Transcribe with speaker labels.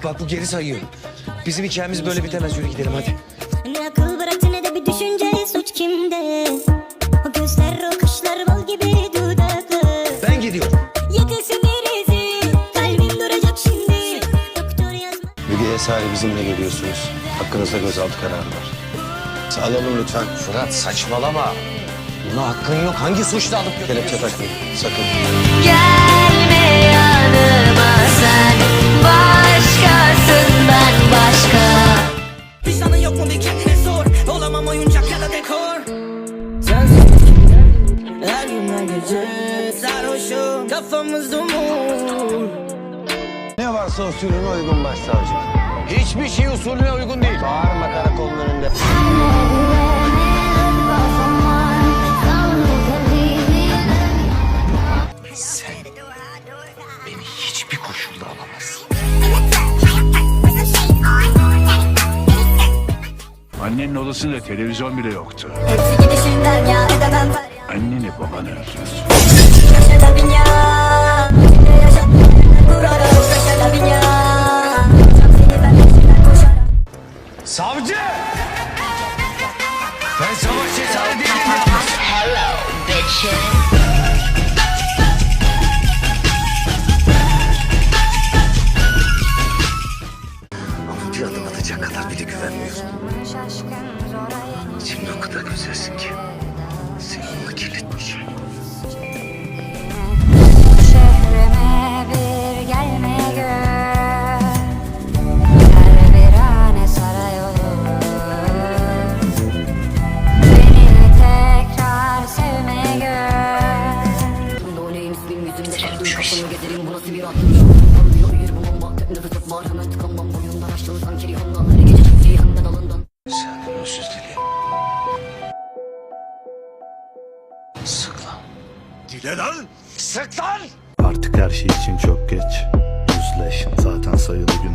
Speaker 1: Bak bak bu geri sayıyor. Bizim hikayemiz böyle bitemez. Yürü gidelim hadi.
Speaker 2: Ne akıl bıraktı ne de bir düşünce suç kimde O gözler o kaşlar bal gibi dudaklı
Speaker 1: Ben gidiyorum.
Speaker 2: Yakasın gerisi kalbim duracak şimdi Doktor yazma
Speaker 3: Müge Esari bizimle geliyorsunuz. Hakkınızda gözaltı kararı var. Sağlayalım lütfen.
Speaker 1: Fırat saçmalama. Buna hakkın yok. Hangi suçla alıp götürüyorsun?
Speaker 3: Kelepçe takmayın. Sakın.
Speaker 4: Gelme
Speaker 5: yok mu bir kendine sor Olamam oyuncak ya da dekor Her gün her gece sarhoşum Kafamız dumur
Speaker 3: Ne varsa usulüne uygun başsavcı.
Speaker 1: Hiçbir şey usulüne uygun değil.
Speaker 3: Bağırma karakolun önünde.
Speaker 1: Sen beni hiçbir koşulda alamazsın.
Speaker 6: Annenin odasında televizyon bile yoktu. Anneni babanı özler.
Speaker 2: Yaşa bin ya Yaşa
Speaker 1: bir adım atacak kadar bile güvenmiyorum. Şimdi o kadar güzelsin ki. Seni ona kirletmeyeceğim.
Speaker 4: Bir
Speaker 7: yüzümde kafamı gezerim bu nasıl bir attım Anlıyor yürü bu bomba nefes var hemen Her gece
Speaker 1: Senden özür dileyim. Sık lan.
Speaker 6: Dile lan!
Speaker 1: Sık lan!
Speaker 8: Artık her şey için çok geç Yüzleş zaten sayılı ucu